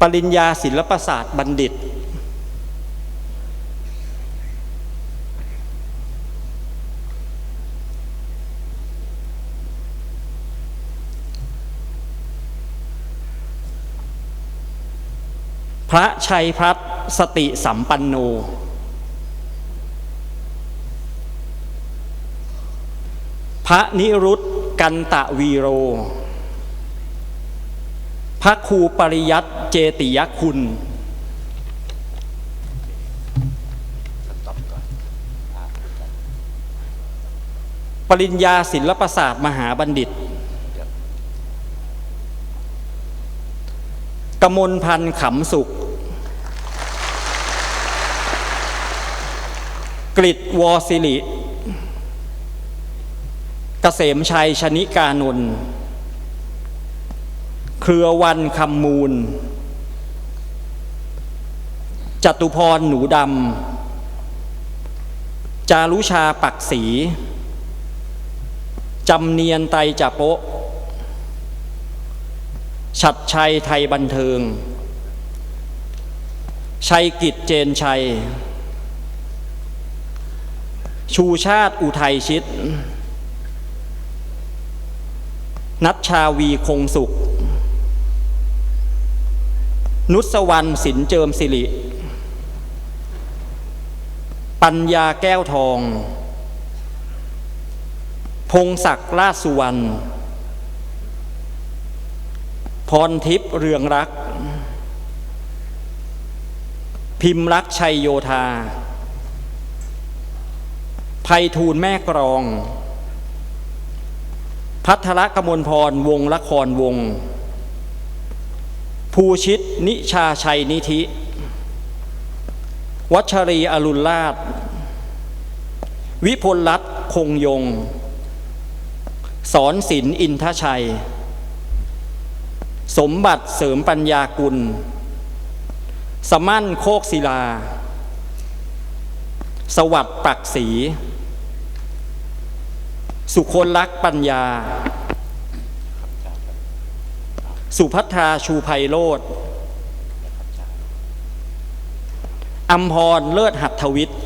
ปริญญาศิลปศาสตร์บัณฑิต พระชัยพัฒน์สติสัมปันโนพระนิรุตกันตะวีโร พระครูปริยัติเจติยคุณ ปริญญาศิลปศาสตร์มหาบัณฑิต กมลพันธ์ขำสุข กริตวอสิริ เกษมชัยชนิกานนท์ เครือวันคำมูล จตุพรหนูดำ จารุชาปักศรีจำเนียนไตจะโปะชัดชัยไทยบันเทิง ชัยกิจเจนชัย ชูชาติอุทัยชิต นัชชาวีคงสุข นุสวรรณสินเจิมสิริ ปัญญาแก้วทอง พงศักดิ์ราชสุวรรณพรทิพย์เรืองรัก พิมพ์รักชัยโยธาภัยทูลแม่กรอง พัทรกมลพรวงละครวง ภูชิต นิชาชัยนิธิ วัชรีอรุณราช วิพลรัตน์คงยง สอนศิลอินทชัย สมบัติเสริมปัญญากุล สมั่นโคกศิลา สวัสดิ์ปักศรีสุคนลักษ์ปัญญา สุพัทราชูไพโรธอัมพรเลิศหัตถวิทย์